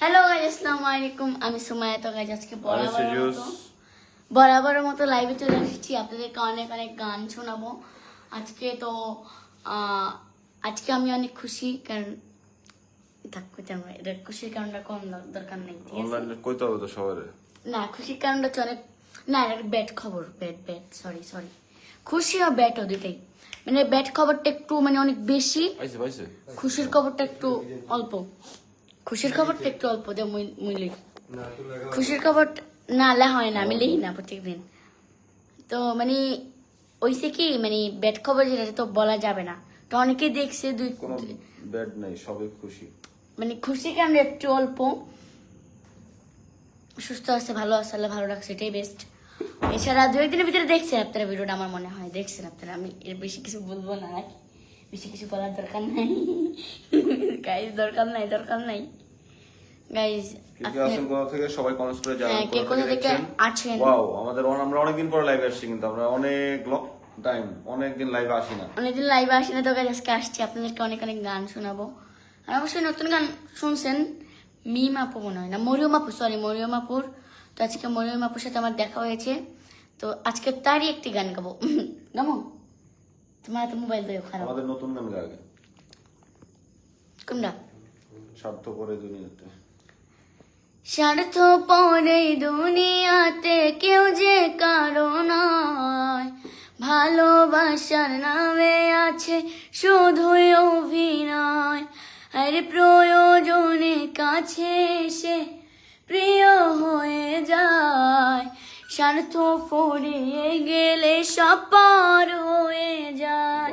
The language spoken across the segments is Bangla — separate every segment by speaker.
Speaker 1: হ্যালো গাইজ আসসালামু আলাইকুম আমি সুমায়া। তো গাইজ আজকে বরাবর। মতো বরাবরের মতো লাইভে চলে এসেছি। আপনাদেরকে অনেক অনেক গান শোনাবো। আজকে তো আজকে আমি অনেক খুশি কারণ থাক কইতে আমরা এটা খুশির কারণটা কোন দরকার নেই ঠিক আছে?
Speaker 2: অনলাইনে কইতে হবে তো সবারে।
Speaker 1: না খুশির কারণটা হচ্ছে অনেক না এটা ব্যাড খবর ব্যাড ব্যাড সরি সরি খুশি আর ব্যাডও দুটাই মানে ব্যাড খবরটা একটু মানে অনেক বেশি খুশির খবরটা একটু অল্প। খুশির খবরটা একটু অল্প যে মুই লিখি। খুশির খবর না লে হয় না আমি লিখি না প্রত্যেকদিন। তো মানে ওইসে কি মানে ব্যাড খবর যেটা তো বলা যাবে না। তো অনেকে দেখছে দুই
Speaker 2: ব্যাড নাই সবাই খুশি।
Speaker 1: মানে খুশি কারণে একটু অল্প? সুস্থ আছে ভালো আছে আল্লাহ ভালো রাখছে এটাই বেস্ট এছাড়া দু একদিনের ভিতরে দেখছেন আপনারা ভিডিওটা আমার মনে হয় দেখছেন আপনারা। আমি এর বেশি কিছু বলব না নাকি বেশি কিছু বলার দরকার নাই। গাইজ দরকার নাই দরকার নাই।
Speaker 2: থেকে সবাই কমেন্টস করে জানান
Speaker 1: হ্যাঁ, কে কোথা থেকে আছেন?
Speaker 2: ওয়াও আমাদের আমরা অনেকদিন পরে লাইভে আসছি কিন্তু আমরা অনেক টাইম অনেকদিন লাইভে আসি না।
Speaker 1: অনেকদিন লাইভে আসি না তো আজকে আসছি আপনাদেরকে অনেক অনেক গান শোনাবো। আর অবশ্যই নতুন গান শুনছেন মিম আপু মনে হয় না মরিয়ম আপু সরি মরিয়ম আপুর। তো আজকে মরিয়ম আপুর সাথে আমার দেখা হয়েছে। তো আজকে তারই একটি গান গাবো। গামো তোমার তো মোবাইল দিয়ে খারাপ।
Speaker 2: আমাদের নতুন গান আগে।
Speaker 1: কোনটা?
Speaker 2: দুনিয়াতে।
Speaker 1: স্বার্থ পরে দুনিয়াতে কেউ যে কারও নয়। ভালোবাসার নামে আছে শুধুই অভিনয়। আর প্রয়োজনে কাছে এসে প্রিয় হয়ে যায়। স্বার্থ ফুরিয়ে গেলে সব পার হয়ে যায়।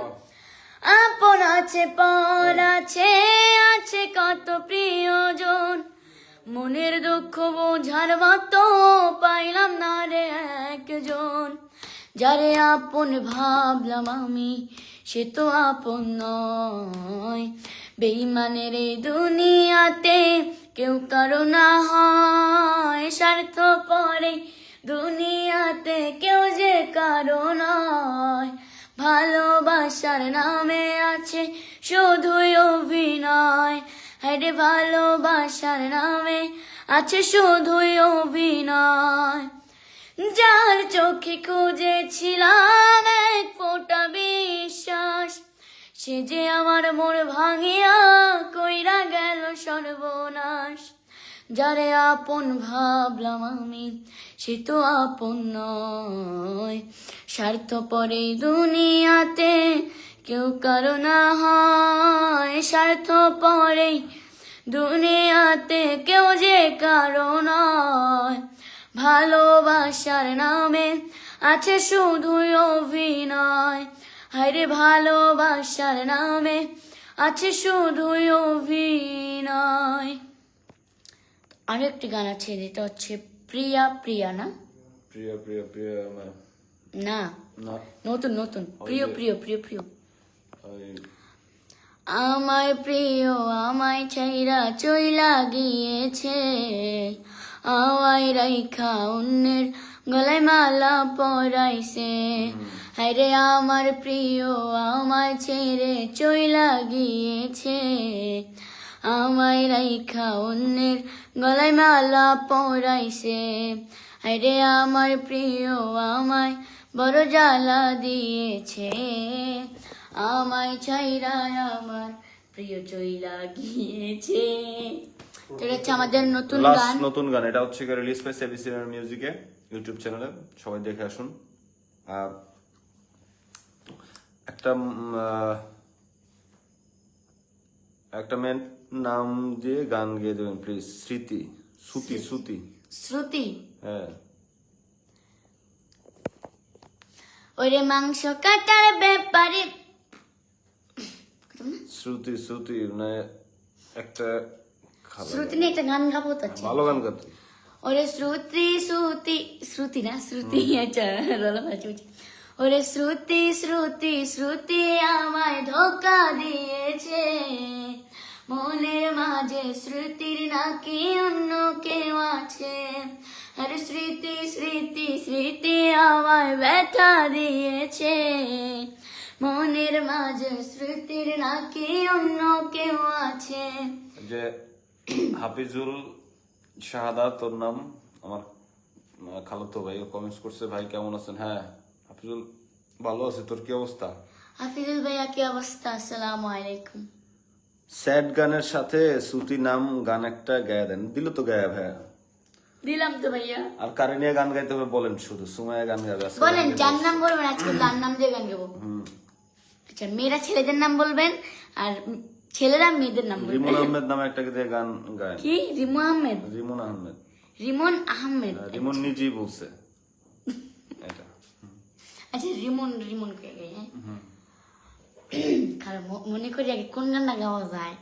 Speaker 1: আপন আছে পর আছে আছে কত প্রিয়জন। মনের দুঃখ বোঝার মতো পাইলাম না রে একজন। যারে আপন ভাবলাম আমি, সে তো আপন নয়। বেইমানের এই দুনিয়াতে কেউ কারও না হয় স্বার্থ পরে দুনিয়াতে কেউ যে কারও নয়। ভালোবাসার নামে আছে শুধুই অভিনয় হ্যাঁ ভালোবাসার নামে আছে শুধুই অভিনয়। যার চোখে খুঁজেছিলাম এক ফোঁটা বিশ্বাস, সে যে আমার মন ভাঙিয়া কইরা গেল সর্বনাশ। যারে আপন ভাবলাম আমি, সে তো আপন নয়। স্বার্থ পরে দুনিয়াতে কেউ কারও না হয় স্বার্থ পরে দুনিয়াতে কেউ যে কারও নয়। ভালোবাসার নামে আছে শুধু অভিনয়। হায়রে ভালোবাসার নামে আছে শুধু অভিনয়। আরেকটি গান আছে যেটা হচ্ছে প্রিয়া প্রিয়া না?
Speaker 2: প্রিয় প্রিয় প্রিয় আমার
Speaker 1: না।
Speaker 2: না।
Speaker 1: নতুন নতুন। প্রিয় প্রিয় প্রিয় প্রিয়। আমায় প্রিয়, আমায় ছাইরা চইলা গিয়েছে আওয়াই রাইখা অন্যের গলায় মালা পরাইছে। হায়রে আমার প্রিয়, আমায় ছেড়ে চইলা গিয়েছে আমায় রাইখা অন্যের গলায় মালা পরাইছে। হায়রে আমার প্রিয়, আমায় বড় জ্বালা দিয়েছে। আমায় ছাইরা আমার প্রিয় চইলা গিয়েছে। এটা হচ্ছে আমাদের নতুন গান।
Speaker 2: নতুন গান। এটা হচ্ছে রিলিজ পাইছে এবিসিএম মিউজিকে ইউটিউব চ্যানেলে সবাই দেখে আসুন। একটা একটা মেন নাম দিয়ে গান গেয়ে দেবেন প্লিজ স্মৃতি। সুতি সুতি
Speaker 1: শ্রুতি?
Speaker 2: হ্যাঁ।
Speaker 1: ওরে মাংস কাটার ব্যাপারে
Speaker 2: শ্রুতি শ্রুতি মানে একটা
Speaker 1: শ্রুতি নিয়ে একটা গান গাবো তো
Speaker 2: ভালো গান গাতে
Speaker 1: ওরে শ্রুতি শ্রুতি শ্রুতি না শ্রুতি আচ্ছা ভাজি বুঝি। ওরে শ্রুতি শ্রুতি শ্রুতি আমায় ধোকা দিয়েছে। মনের মাঝে স্মৃতির নাকি অন্য কেউ আছে। আরে স্মৃতি স্মৃতি স্মৃতি আমায় ব্যথা দিয়েছে। মনের মাঝে স্মৃতির নাকি অন্য কেউ আছে?
Speaker 2: যে হাফিজুল শাহাদা তোর নাম? আমার খালাতো ভাই কমেন্টস করছে ভাই কেমন আছেন? হ্যাঁ হাফিজুল ভালো আছে। তোর কি অবস্থা?
Speaker 1: হাফিজুল ভাইয়া কি অবস্থা? আসসালামু আলাইকুম।
Speaker 2: স্যাড গানের সাথে সুতি নাম গান একটা গায়ে দেন। দিল তো গায়ে ভাইয়া।
Speaker 1: দিলাম তো ভাইয়া।
Speaker 2: আর কারে নিয়ে গান গাইতে হবে বলেন শুধু। সুমায়া গান গাবে
Speaker 1: বলেন যার নাম বলবেন আজকে তার নাম দিয়ে গান গাবো।
Speaker 2: হুম।
Speaker 1: আচ্ছা মেয়েরা ছেলেদের নাম বলবেন আর ছেলেরা মেয়েদের নাম বলবেন?
Speaker 2: রিমন আহমেদ নামে একটা দিয়ে গান গায়।
Speaker 1: কি? রিমু আহমেদ?
Speaker 2: রিমন আহমেদ।
Speaker 1: রিমন আহমেদ
Speaker 2: রিমন নিজেই বলছে। এটা।
Speaker 1: আচ্ছা রিমন রিমন কে গে হ্যাঁ? কারণ মনে করি আগে কোন গানটা গাওয়া যায়?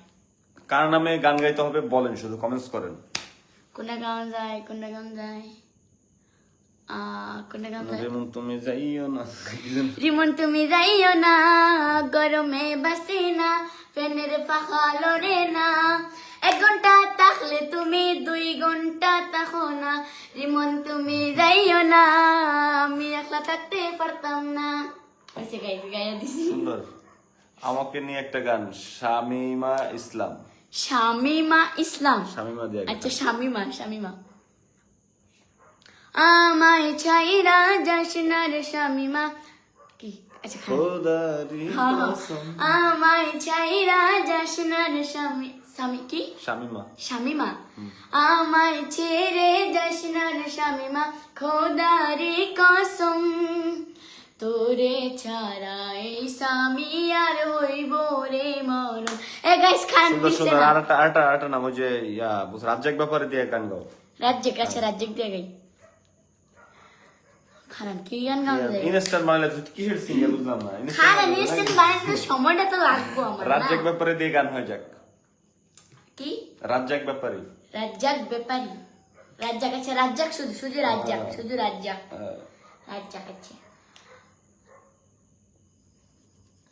Speaker 2: কার নামে গান গাইতে হবে বলেন শুধু কমেন্টস করেন।
Speaker 1: কোনটা গাওয়া যায় কোনটা গান যায়? কোনটা গান
Speaker 2: রিমন তুমি যাইও না
Speaker 1: রিমন তুমি যাইও না গরমে বাসি না ফ্যানের পাখা লড়ে না এক ঘণ্টা থাকলে তুমি দুই ঘণ্টা থাকো না রিমন তুমি যাইও না আমি একলা থাকতে পারতাম না
Speaker 2: সুন্দর আমাকে নিয়ে একটা গান শামিমা ইসলাম
Speaker 1: শামিমা ইসলাম
Speaker 2: শামিমা
Speaker 1: আচ্ছা শামিমা শামিমা আমায় ছাইরা যাস না রে শামিমা কি? আচ্ছা হ্যাঁ, হ্যাঁ। আমায় ছাইরা যাস না রে স্বামী স্বামী কি?
Speaker 2: শামিমা
Speaker 1: স্বামীমা। আমায় ছেড়ে যাস না রে স্বামীমা খোদারি কসম। তোরে ছাড়া এই স্বামী আর হইব রে মরণ। এ গাইস খান
Speaker 2: সুন্দর আরেকটা আরেকটা নাম ওই যে ইয়া রাজ্জাক ব্যাপারে দিয়ে গান গাও।
Speaker 1: রাজ্যে কাছে রাজ্যে দিয়ে গাই। খারান কি গান
Speaker 2: ইনস্টার মানে তুই কিসের সিঙ্গেল বুঝলাম না মানে
Speaker 1: নিশ্চয় সময়টা তো লাগবো আমার
Speaker 2: রাজ্জাক ব্যাপারে দিয়ে গান হয়ে যাক।
Speaker 1: কি?
Speaker 2: রাজ্জাক ব্যাপারে।
Speaker 1: রাজ্জাক ব্যাপারী? রাজ্জাক আছে রাজ্জাক শুধু শুধু রাজ্জাক শুধু রাজ্জাক। রাজ্জাক আছে।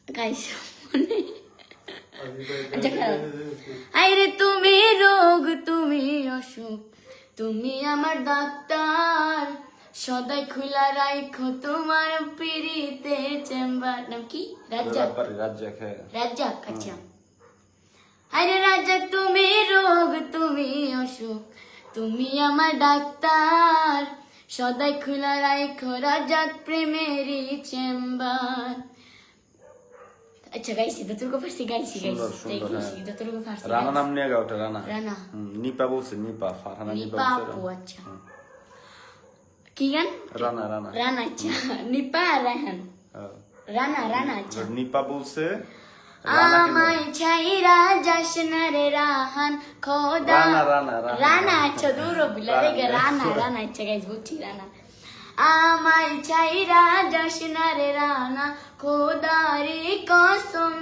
Speaker 1: গাইস আচ্ছা খারাপ আরে তুমি রোগ তুমি অসুখ তুমি আমার ডাক্তার। সদাই খোলা রাখো তোমার পিড়িতে চেম্বার। নাম কি? রাজ্জাক।
Speaker 2: রাজ্জাক হ্যাঁ।
Speaker 1: রাজ্জাক আচ্ছা। আরে রাজ্জাক তুমি রোগ তুমি অসুখ তুমি আমার ডাক্তার। সদাই খোলা রাখো রাজ্জাক প্রেমেরই চেম্বার। আচ্ছা গাইছি যতটুকু পারছি গাইছি গাইছি।
Speaker 2: হ্যাঁ।
Speaker 1: যতটুকু পারছি
Speaker 2: রানা নাম নিয়ে গাওটা রানা।
Speaker 1: রানা।
Speaker 2: নিপা বলছে নিপা ফারহানা নিপা বলছে
Speaker 1: আচ্ছা। কি গান
Speaker 2: রানা রানা।
Speaker 1: রানা আচ্ছা। নিপা আর রায়হান?
Speaker 2: হ্যাঁ।
Speaker 1: রানা রানা আচ্ছা।
Speaker 2: নিপা বলছে
Speaker 1: আমায় ছাইরা যাস না রে রাহান খোদা।
Speaker 2: রানা,
Speaker 1: আচ্ছা দূর বিলা রেগে রানা। রানা আচ্ছা গাইস বুঝছি রানা। আমায় ছাইরা যাস না রে রানা খোদারি কসম।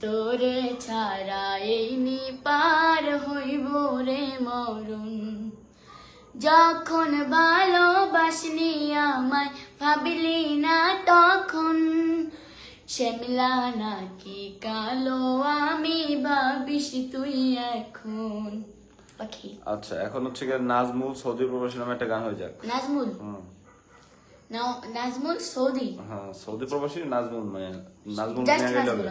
Speaker 1: তোরে ছাড়া এই নি পার হইব রে মরুন যখন ভালোবাসনি আমায় ভাবলি না তখন। শ্যামলা নাকি কালো আমি ভাবিস তুই এখন। পাখি।
Speaker 2: আচ্ছা এখন হচ্ছে গিয়ে নাজমুল সৌদি প্রবাসী নামে একটা গান হয়ে যাক।
Speaker 1: নাজমুল। নাজমুল সৌদি?
Speaker 2: হ্যাঁ সৌদি প্রবাসী নাজমুল মানে নাজমুল
Speaker 1: Just নাজমুল।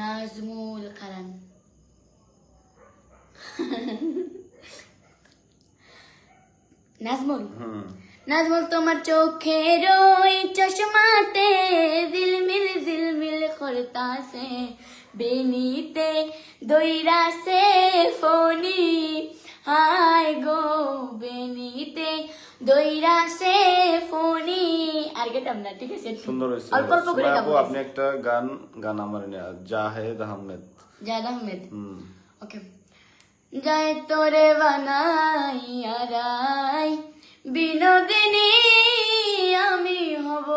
Speaker 1: নাজমুল নাজমুল? নাজমুল তোমার চোখের ওই চশমাতে দিলমিল দিলমিল করতাছে। বেনিতে দইরাছে ফোনি। হায় গো বেনিতে দইরাছে ফোনি। আর গেতাম না ঠিক আছে?
Speaker 2: সুন্দর হয়েছে
Speaker 1: অল্প অল্প করে গাবো
Speaker 2: আপনি একটা গান গান আমার জাহেদ আহমেদ।
Speaker 1: জায়দ আহমেদ। ওকে যায় তোরে বানাই বিনোদিনী আমি হব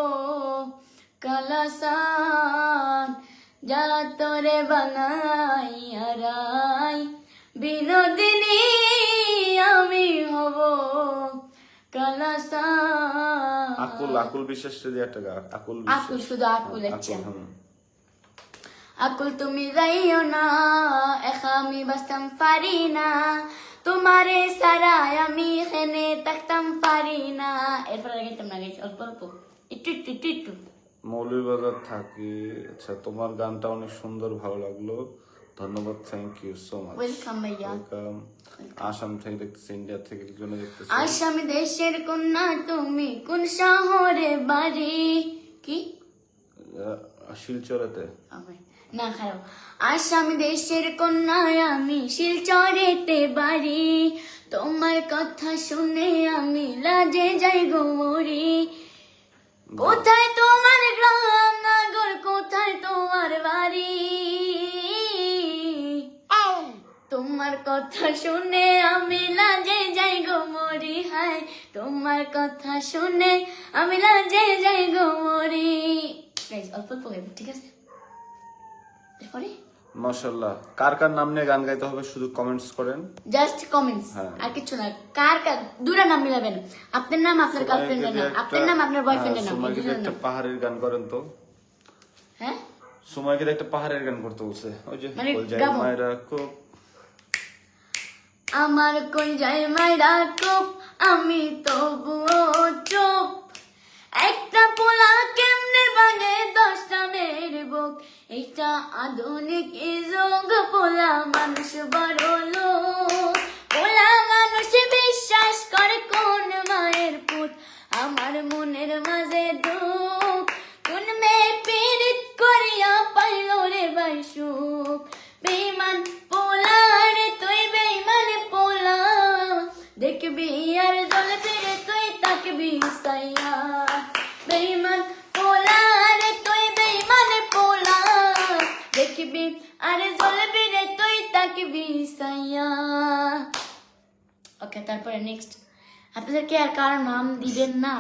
Speaker 1: কালাসান। যা তোরে বানাই বিনোদিনী আমি হব কালাসান।
Speaker 2: আকুল আকুল বিশ্বাস দিয়ে একটা আকুল
Speaker 1: আকুল শুধু আকুল আচ্ছা। আকুল তুমি যাইও না একা আমি বাঁচতাম পারি না। তোমারে সারায় আমি এখানে থাকতাম পারি না। এরপর গাইতাম না গাইছি অল্প অল্প। একটু একটু একটু একটু।
Speaker 2: মৌলভীবাজার থাকি। আচ্ছা তোমার গানটা অনেক সুন্দর ভালো লাগল। ধন্যবাদ thank you so much
Speaker 1: welcome ভাইয়া।
Speaker 2: ওয়েলকাম আসাম থেকে দেখতেছি ইন্ডিয়া থেকে জন্য দেখতেছি।
Speaker 1: আসাম দেশের কন্যা তুমি কোন শহরে বাড়ি? কি?
Speaker 2: শিলচরেতে।
Speaker 1: আবার না খারাপ। আসাম দেশের কন্যায় আমি শিলচরেতে বাড়ি। তোমার কথা শুনে আমি লাজে যাই গোমরি কোথায় তোমার গ্রাম নাগর কোথায় তোমার বাড়ি? তোমার কথা শুনে আমি লাজে যাই গোমরি হায়। তোমার কথা শুনে আমি লাজে যাই Guys, অল্প অল্প ঠিক আছে? এরপরে?
Speaker 2: কার কার নাম নিয়ে গান গাইতে হবে শুধু কমেন্টস করেন?
Speaker 1: জাস্ট কমেন্টস
Speaker 2: হ্যাঁ।
Speaker 1: আর কিছু না। কার কার? দুটা নাম মিলাবেন। আপনার নাম আপনার গার্লফ্রেন্ডের নাম। আপনার নাম আপনার বয়ফ্রেন্ডের নাম। এই
Speaker 2: একটা পাহাড়ের গান করেন তো।
Speaker 1: হ্যাঁ?
Speaker 2: একটা পাহাড়ের গান করতে বলছে। ওই যে
Speaker 1: মানে
Speaker 2: বল। মায়েরা খুব
Speaker 1: আমার কোন যায় কোপ আমি তবুও চুপ। একটা পোলা কেমনে বাগে দশটা মেয়ের বুক? এটা আধুনিক যুগ, পোলা মানুষ বড় লোক। পোলা মানুষ বিশ্বাস করে কোন মায়ের পুত? আমার মনের মাঝে দুঃখ। কোন মেয়ে পীড়িত করিয়া পাইল রে বাইসুখ বেমান পোলা রে তুই বেমান পোলা দেখবি আর জল ফিরে তুই তাকবি সাইয়া বেমান পোলা রে তুই বেমান পোলা দেখবি আর জল ফিরে তুই তাকবি সাইয়া ওকে তারপরে নেক্সট আপনাদেরকে আর কার নাম দিবেন না?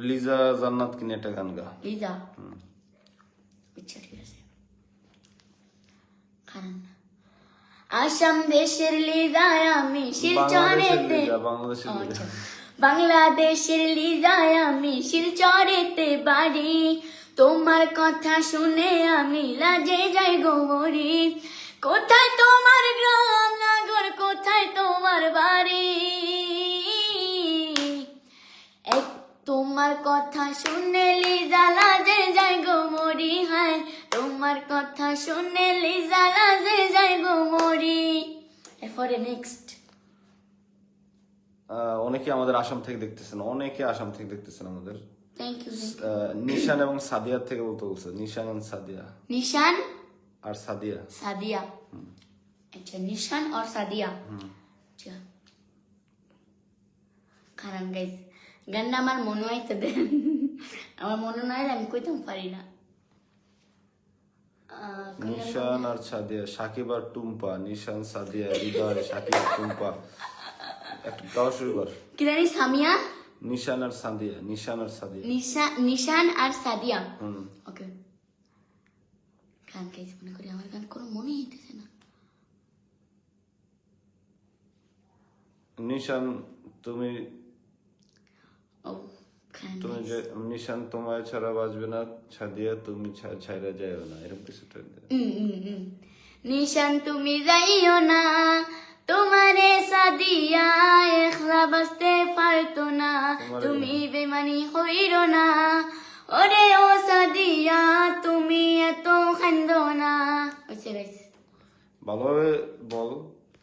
Speaker 2: লিজা জান্নাত কিনে একটা গান গা।
Speaker 1: লিজা? আচ্ছা ঠিক আছে। কারণ আসাম দেশের লিজায় আমি শিলচরেতে
Speaker 2: বাংলাদেশের।
Speaker 1: আচ্ছা। বাংলাদেশের লিজায় আমি শিলচরেতে বাড়ি। তোমার কথা শুনে আমি লাজে যাই গোমরি কোথায় তোমার গ্রাম নাগর, কোথায় তোমার বাড়ি? তোমার কথা শুনে লিজা লাজে যায় গো মরি হায়। তোমার কথা শুনে লিজা লাজে যায় গো মরি। এরপরে নেক্সট
Speaker 2: অনেকে আমাদের আসাম থেকে দেখতেছেন, অনেকে আসাম থেকে দেখতেছেন আমাদের।
Speaker 1: থ্যাংক ইউ
Speaker 2: নিশান এবং সাদিয়ার থেকে বলতে বলছে। নিশান এবং সাদিয়া।
Speaker 1: নিশান
Speaker 2: আর সাদিয়া।
Speaker 1: সাদিয়া। আচ্ছা নিশান আর সাদিয়া? আচ্ছা। খারাপ গাইস গানটা আমার মনে হয় তো দেন। আমার মনে নয় আমি কইতাম পারি না?
Speaker 2: নিশান আর সাদিয়া সাকিব আর টুম্পা নিশান সাদিয়া হৃদয় সাকিব টুম্পা। একটা গাওয়া শুরু কর।
Speaker 1: কি জানি সামিয়া?
Speaker 2: নিশান আর সাদিয়া নিশান আর সাদিয়া
Speaker 1: নিশা নিশান আর সাদিয়া ওকে গান গাইস মনে করি আমার গান কোনো মনেই হইতেছে না
Speaker 2: নিশান তুমি তুমি যে নিশান তোমায় ছাড়া বাঁচবে না সাদিয়া তুমি ছা- ছাইরা যাইও না এরকম কিছু
Speaker 1: নিশান তুমি যাইও না তোমারে সাদিয়া একলা বাঁচতে পারতো না। তুমি বেমানি হইরো না ওরে ও সাদিয়া তুমি এত খান্দ না। হয়েছে গাইস
Speaker 2: ভালোভাবে বল।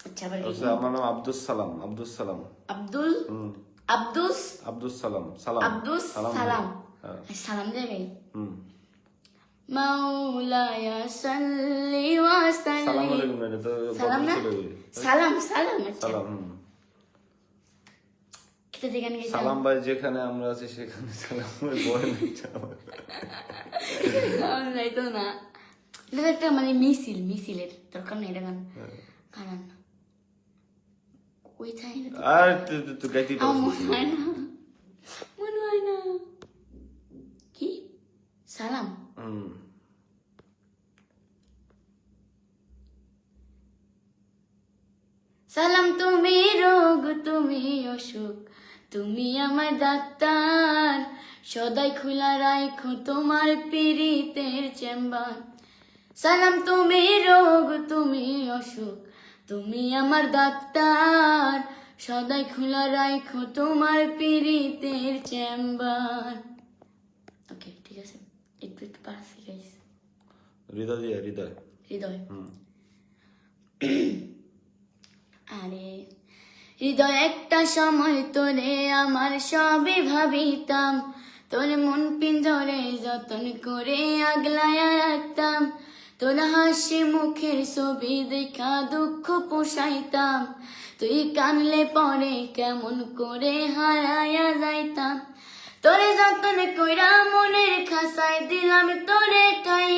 Speaker 1: আচ্ছা
Speaker 2: আচ্ছা আমার নাম আব্দুল সালাম আব্দুল সালাম।
Speaker 1: আব্দুল? আব্দুস?
Speaker 2: আব্দুল সালাম সালাম।
Speaker 1: আব্দুস
Speaker 2: সালাম
Speaker 1: সালাম।
Speaker 2: হ্যাঁ।
Speaker 1: সালাম জায়গায়
Speaker 2: হুম।
Speaker 1: মাওলায়া সাল্লি ওয়া
Speaker 2: সালাম
Speaker 1: সাল্লি
Speaker 2: আলাইকুম না, এটা তো
Speaker 1: সালাম না
Speaker 2: বদল ছিল ওই।
Speaker 1: সালাম সালাম আচ্ছা
Speaker 2: সালাম হুম।
Speaker 1: খেতে দেখান গেছিলাম
Speaker 2: সালাম ভাই যেখানে আমরা আছি সেখানে সালাম ভাই বয় নিচ্ছে আমার।
Speaker 1: যাইতো না এটা তো একটা মানে মিছিল মিছিলের দরকার নেই এটা গান কারণ কোথায় এটা তো-
Speaker 2: আর তুই- তুই- তুই গাইতেই
Speaker 1: আমার
Speaker 2: পারছিস
Speaker 1: মনে হয় না মনে হয় না কি সালাম
Speaker 2: হুম
Speaker 1: সালাম তুমি রোগ তুমি অসুখ তুমি আমার ডাক্তার। সদাই খোলা রাখো তোমার পীড়িতের চেম্বার। সালাম তুমি রোগ তুমি অসুখ তুমি আমার ডাক্তার। সদাই খোলা রাখো তোমার পীড়িতের চেম্বার। ওকে ঠিক আছে। একটু একটু পারছি গাইস
Speaker 2: হৃদয় দিয়া হৃদয়।
Speaker 1: হৃদয়।
Speaker 2: হুম।
Speaker 1: আরে হৃদয় একটা সময় তোরে আমার সবে ভাবিতাম। তোর মন পিঞ্জরে যতন করে আগলায়া রাখতাম। তোর হাসি মুখের ছবি দেখা দুঃখ পোষাইতাম। তুই কানলে পরে কেমন করে হারায়া যাইতাম। তোরে যতন কইরা মনের খাসাই দিলাম তোরে ঠাই।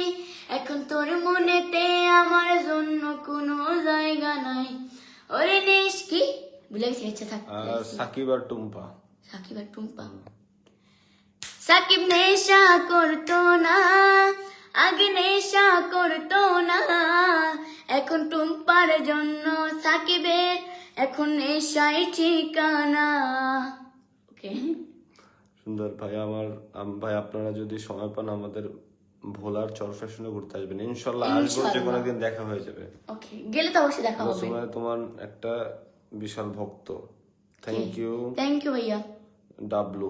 Speaker 1: এখন তোর মনেতে আমার জন্য কোনো জায়গা নাই। ওরে নিস কি ভুলে গেছি ইচ্ছা থাক
Speaker 2: সাকিব আর টুম্পা
Speaker 1: সাকিব আর টুম্পা সাকিব নেশা করতো না আগে নেশা করতো না এখন টুম্পার জন্য সাকিবের এখন নেশাই ঠিকানা। ওকে
Speaker 2: সুন্দর ভাই আমার ভাই আপনারা যদি সময় পান আমাদের ভোলার চর ফ্যাশনে ঘুরতে আসবেন। ইনশাল্লাহ আসব যে কোনো একদিন দেখা হয়ে যাবে।
Speaker 1: ওকে গেলে তো অবশ্যই দেখা হবে।
Speaker 2: সময় তোমার একটা বিশাল ভক্ত। থ্যাংক ইউ
Speaker 1: থ্যাংক ইউ ভাইয়া।
Speaker 2: ডাবলু।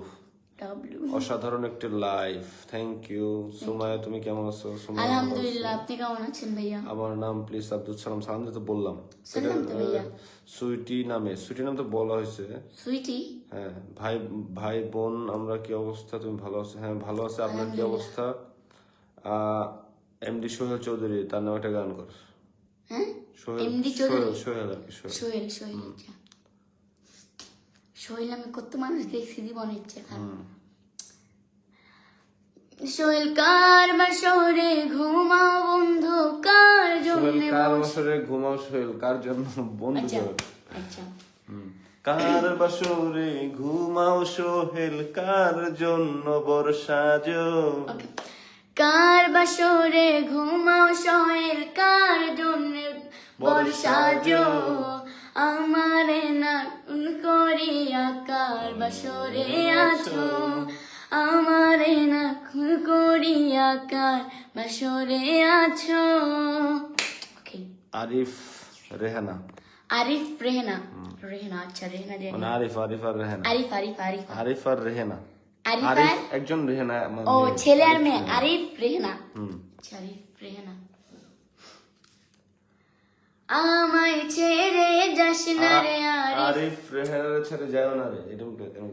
Speaker 2: অসাধারণ একটি লাইফ থ্যাংক ইউ সুমায়া তুমি কেমন আছো?
Speaker 1: আলহামদুলিল্লাহ আপনি কেমন আছেন ভাইয়া?
Speaker 2: আমার নাম প্লিজ আব্দুল সালাম। সালাম তো বললাম।
Speaker 1: সালাম তো ভাইয়া।
Speaker 2: সুইটি নামে। সুইটি নাম তো বলা হয়েছে।
Speaker 1: সুইটি?
Speaker 2: হ্যাঁ ভাই ভাই বোন আমরা কি অবস্থা? তুমি ভালো আছো? হ্যাঁ ভালো আছে। আপনার কি অবস্থা? এমডি সোহেল চৌধুরী তার নামে একটা গান কর।
Speaker 1: হ্যাঁ?
Speaker 2: সোহেল
Speaker 1: MD চৌধুরী?
Speaker 2: সোহেল আর কি সোহেল।
Speaker 1: সোহেল আচ্ছা। সোহেল আমি কত মানুষ দেখছি জীবনের সোহেল কার বা শহরে ঘুমাও বন্ধু কার জন্য
Speaker 2: কার বছরে ঘুমাও সোহেল কার জন্য? বন্ধু
Speaker 1: আচ্ছা আচ্ছা।
Speaker 2: কার বাসরে ঘুমাও সোহেল কার জন্য বর্ষা জো
Speaker 1: ওকে কার বাসরে ঘুমাও সোহেল কার জন্য বর্ষা জো? আমারে না করিয়া কার বাসরে আছো? আমারে না করিয়া কার বাসরে আছো?
Speaker 2: আরিফ রেহানা।
Speaker 1: আরিফ রেহনা। রেহনা আচ্ছা রেহনা
Speaker 2: মানে
Speaker 1: রেহনা
Speaker 2: আরিফ আরিফ আর রেহানা।
Speaker 1: আরিফ আরিফ আরিফ।
Speaker 2: আরিফ আর রেহানা।
Speaker 1: আরিফ
Speaker 2: আরিফ
Speaker 1: আর?
Speaker 2: একজন রেহানা
Speaker 1: ও ছেলে আর মেয়ে। আরিফ রেহনা। আচ্ছা, আরিফ রেহনা। আমায় ছেড়ে যাস না রে আরিফ।
Speaker 2: আরিফ রেহানার ছেড়ে যায় না রে। এরকম এরকম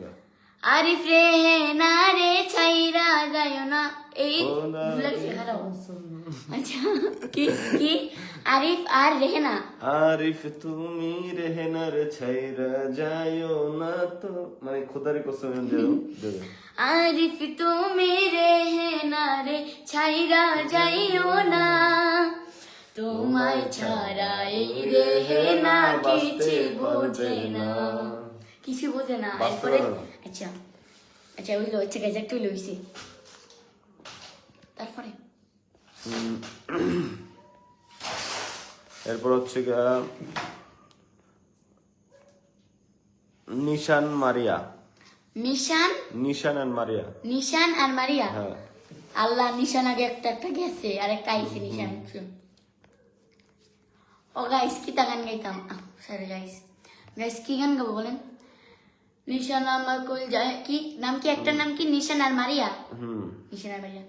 Speaker 1: আরিফ রেহনা রে ছাইরা যায় না। এই ভুলে গেছি, আচ্ছা কি কি? আরিফ আর রেহনা।
Speaker 2: আরিফ তুমি রেহানার ছাইরা যায়ও না তো। মানে খোদারি কসম
Speaker 1: আরিফ তুমি রেহনা রে ছাইরা যাইও না। তোমায় ছাড়া এই রেহেনা কিছু বোঝে না। কিছু বোঝে না এরপরে আচ্ছা আচ্ছা ওই আচ্ছা গেছে একটু লইছি। তারপরে
Speaker 2: এরপর হচ্ছে নিশান মারিয়া।
Speaker 1: নিশান?
Speaker 2: নিশান এন্ড মারিয়া।
Speaker 1: নিশান আর মারিয়া?
Speaker 2: হ্যাঁ।
Speaker 1: আল্লাহ নিশান আগে একটা একটা গেছে আর একটা আইছে নিশান। ও গাইস কি তা গান গাইতাম? সরি গাইস গাইস কি গান গাবো বলেন? নিশান আমার কুল যায় কি? নাম কি? একটার নাম কি? নিশান আর মারিয়া?
Speaker 2: হুম।
Speaker 1: নিশান আর মারিয়া।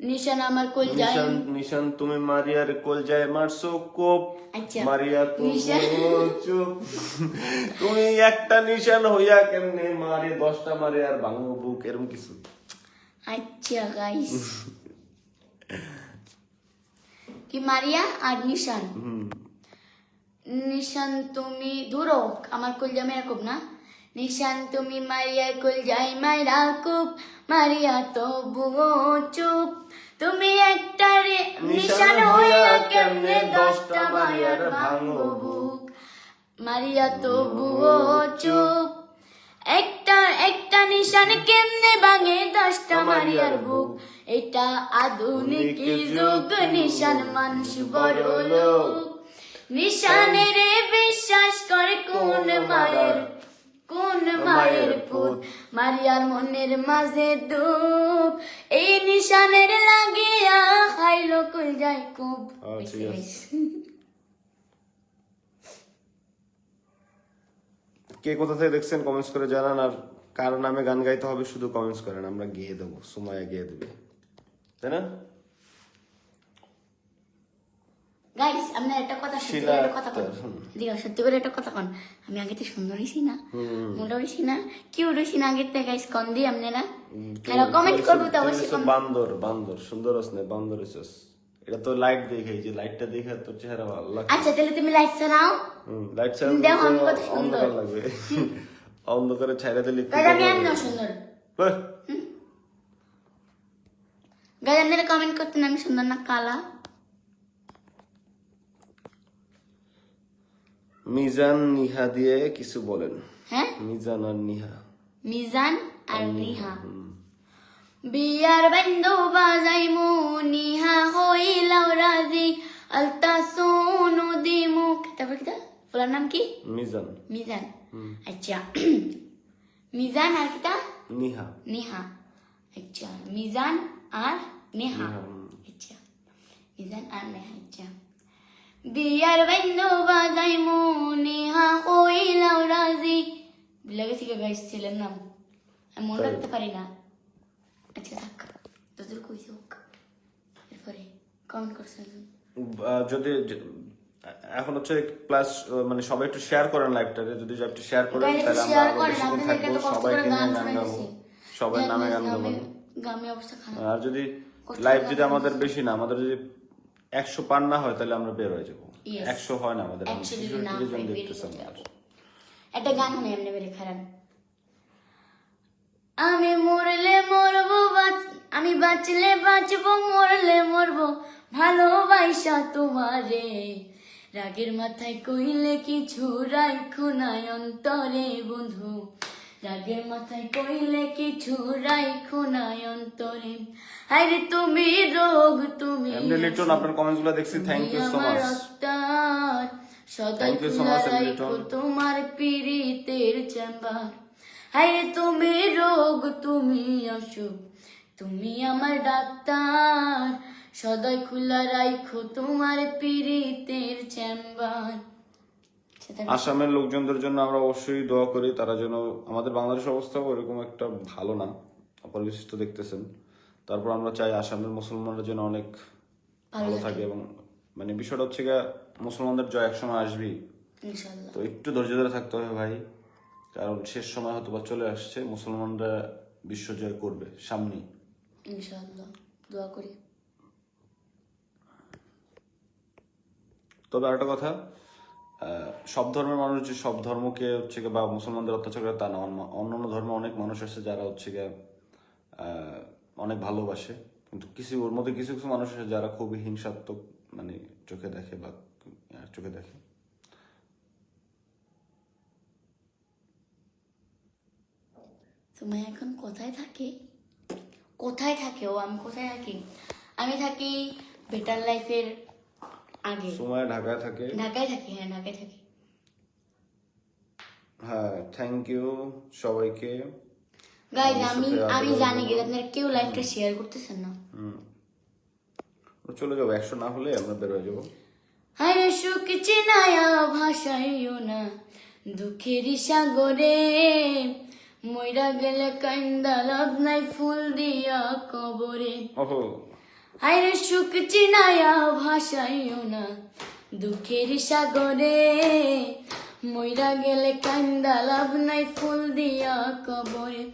Speaker 1: নিশান আমার কুল যায়।
Speaker 2: নিশান তুমি মারিয়ার কোল যায়। মারছো কোপ।
Speaker 1: আচ্ছা।
Speaker 2: মারিয়া তুমি চুপ। তুমি একটা নিশান হইয়া কেমনে মারে? দশটা মারে আর ভাঙো বুক এরকম কিছু।
Speaker 1: আচ্ছা গাইস কি মারিয়া আর নিশান? নিশান তুমি দূরো আমার কলজা মেরা খুব না। নিশান তুমি মারিয়া কল যাই মাইরা খুব মারিয়া তো বুয়ো চুপ। তুমি একটা রে নিশান হইয়া কেমনে দশটা মারিয়ার ভাঙো বুক? মারিয়া তো বুয়ো চুপ। একটা একটা নিশান কেমনে ভাঙে দশটা মারিয়ার বুক? এটা আধুনিক যুগ নিশান মানুষ বড় লোক। নিশানের বিশ্বাস করে কোন মায়ের কোন মায়ের পুত মারিয়ার মনের মাঝে দুঃখ এই নিশানের লাগিয়া হাইল কই যায় খুব।
Speaker 2: কে কোথা থেকে দেখছেন কমেন্টস করে জানান আর কার নামে গান গাইতে হবে শুধু কমেন্টস করেন আমরা গিয়ে দেবো সময় গিয়ে দেবে। তাই না?
Speaker 1: গাইস আপনার একটা কথা সত্যি করে একটা কথা কন
Speaker 2: হুম।
Speaker 1: সত্যি করে একটা কথা কন আমি আগে তো সুন্দর হইছি না। মোটা হইছি না। কিউট হইছি না আগে তো গাইস কন দি আপনারা আর কমেন্ট করব তো অবশ্যই comment-
Speaker 2: বান্দর বান্দর সুন্দর না বান্দর হইছিস। এটা তো লাইট দেখে যে লাইটটা দেখে তোর চেহারা ভালো লাগে
Speaker 1: আচ্ছা তাহলে তুমি লাইট চালাও।
Speaker 2: লাইট ছাড়া
Speaker 1: দেখো আমি কত সুন্দর।
Speaker 2: লাগবে। অন্ধকারে ছাইরা দিলে
Speaker 1: গাইস আমি? এমনিও সুন্দর। গাইস আপনারা কমেন্ট করতেন আমি সুন্দর না কালা।
Speaker 2: মিজান নিহা দিয়ে কিছু বলেন।
Speaker 1: হ্যাঁ?
Speaker 2: মিজান আর নিহা।
Speaker 1: মিজান আর নিহা। বিয়ার বন্ধু বাজাইমু নিহা হইলাও রাজি। আলতা সোনু দিমু। তারপর কিটা ফুলার নাম কি?
Speaker 2: মিজান।
Speaker 1: মিজান। আচ্ছা। মিজান আর কিটা
Speaker 2: নিহা।
Speaker 1: নেহা। আচ্ছা। মিজান আর নেহা। আচ্ছা। মিজান আর নেহা আচ্ছা। বিয়ার বন্ধু বাজাইমু নেহা হইলাও রাজি। লাগে থেকে গাইস ছিলেন নাম। আমি মনে? রাখতে পারি না। আচ্ছা থাক তোদের কইছে হোক। এরপরে কমেন্ট করছে
Speaker 2: যদি এখন হচ্ছে প্লাস মানে সবাই একটু শেয়ার করেন লাইভটাকে যদি একটু শেয়ার করেন তাহলে আমরা বেশিক্ষণ থাকব সবাইকে নিয়ে গান গাবো। সবাই নামে গান গাবো। আর যদি লাইভ যদি আমাদের বেশি না আমাদের যদি একশো পার না হয় তাহলে আমরা বের হয়ে যাব। একশো হয় না আমাদের
Speaker 1: একশো যদি না
Speaker 2: 66 জন
Speaker 1: হয়, বের
Speaker 2: দেখতেছে
Speaker 1: হয়ে
Speaker 2: আমাদের।
Speaker 1: একটা গান শুনে এমনি বেড়ে খারাপ আমি মরলে মরবো আমি বাঁচলে বাঁচবো মরলে মরবো ভালোবাসা তোমারে। রাগের মাথায় কইলে কিছু রাইখো নাই অন্তরে বন্ধু। রাগের মাথায় কইলে কিছু রাইখো নাই অন্তরে। আরে তুমি রোগ তুমি
Speaker 2: এমনি লিটন আপনার কমেন্টসগুলো দেখছি থ্যাংক ইউ সো মাচ
Speaker 1: সদাই খোলা রাখো তোমার পীড়িতের চেম্বার। তুমি রোগ তুমি অসুখ তুমি আমার ডাক্তার। সদাই খোলা রাখো তোমার পীড়িতের চেম্বার।
Speaker 2: আসামের লোকজনদের জন্য আমরা অবশ্যই দোয়া করি তারা যেন আমাদের বাংলাদেশ অবস্থা ওইরকম একটা ভালো না। পরিবেশ তো দেখতেছেন। তারপর আমরা চাই আসামের মুসলমানরা যেন অনেক ভালো থাকে। এবং মানে বিষয়টা হচ্ছে গিয়ে মুসলমানদের জয় একসময় আসবেই। তো একটু ধৈর্য ধরে থাকতে হবে ভাই কারণ শেষ সময় হয়তো বা চলে আসছে মুসলমানরা বিশ্ব জয় করবে সামনে
Speaker 1: ইনশাল্লাহ। দোয়া করি।
Speaker 2: তবে আরেকটা কথা সব ধর্মের মানুষ যে সব ধর্মকে হচ্ছে গিয়ে বা মুসলমানদের অত্যাচার করে তা না অন্য- অন্যান্য ধর্মে অনেক মানুষ আছে যারা হচ্ছে গিয়ে অনেক ভালোবাসে কিন্তু কিছু ওর মধ্যে কিছু কিছু মানুষ আছে যারা খুবই হিংসাত্মক মানে চোখে দেখে বা চোখে দেখে।
Speaker 1: তুমি এখন কোথায় থাকে? কোথায় থাকে ও? আমি কোথায় থাকি? আমি থাকি বেটার লাইফের আগে।
Speaker 2: সময় ঢাকায় থাকে।
Speaker 1: ঢাকায় থাকি হ্যাঁ ঢাকায় থাকি।
Speaker 2: হ্যাঁ থ্যাংক ইউ সবাইকে।
Speaker 1: গাইজ আমি আমি জানি। কিন্তু আপনারা কেউ লাইফটা শেয়ার করতেছেন না।
Speaker 2: চলে যাব একশো না হলে আমরা বের হয়ে যাব।
Speaker 1: হায় সুখ চিনায়া ভাষাইও না দুঃখেরই সাগরে। মইরা গেলে কান্দা লাভ নাই ফুল দিয়া কবরে।
Speaker 2: ওহো।
Speaker 1: হায়রে সুখ চিনায়া ভাষাইও না দুঃখের সাগরে। মইরা গেলে কান্দা লাভ নাই ফুল দিয়া কবরে।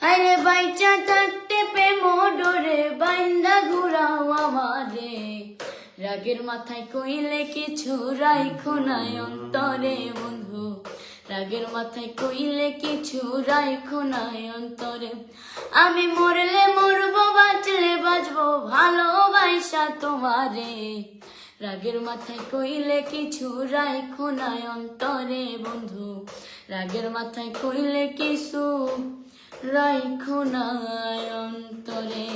Speaker 1: আরে বাইচা থাকতে প্রেম ডরে, বাইন্দা ঘুরাও আমারে। রাগের মাথায় কইলে কিছু রাইখো নাই অন্তরে, বন্ধু। রাগের মাথায় কইলে কিছু রাইখো নাই অন্তরে। আমি মরলে মরবো, বাঁচলে বাঁচবো, ভালোবাসা তোমারে। রাগের মাথায় কইলে কিছু রাইখো নাই অন্তরে, বন্ধু। রাগের মাথায় কইলে কিছু রাইখো অন্তরে।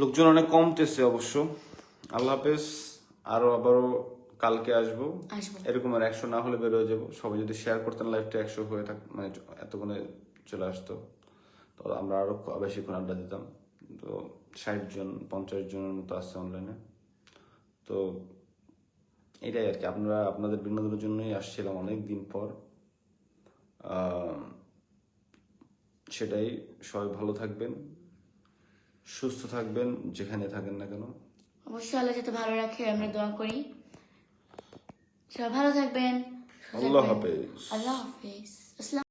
Speaker 2: লোকজন অনেক কমতেছে অবশ্য। আল্লাহ হাফেজ আরও আবারও কালকে আসব। এরকম আর একশো না হলে বের হয়ে যাব। সবাই যদি শেয়ার করতেন লাইফটা একশো হয়ে থাক মানে এতক্ষণে চলে আসতো। তো আমরা আরও বেশিক্ষণ আড্ডা দিতাম। তো ষাট জন পঞ্চাশ জনের মতো আসছে অনলাইনে তো এটাই আর কি। আপনারা আপনাদের বিনোদনের জন্যই আসছিলাম অনেক দিন পর। সেটাই সবাই ভালো থাকবেন সুস্থ থাকবেন যেখানে থাকেন না কেন।
Speaker 1: অবশ্যই আল্লাহ যাতে ভালো রাখে আমরা দোয়া করি। সবাই ভালো থাকবেন
Speaker 2: আল্লাহ হাফেজ।
Speaker 1: আল্লাহ হাফেজ।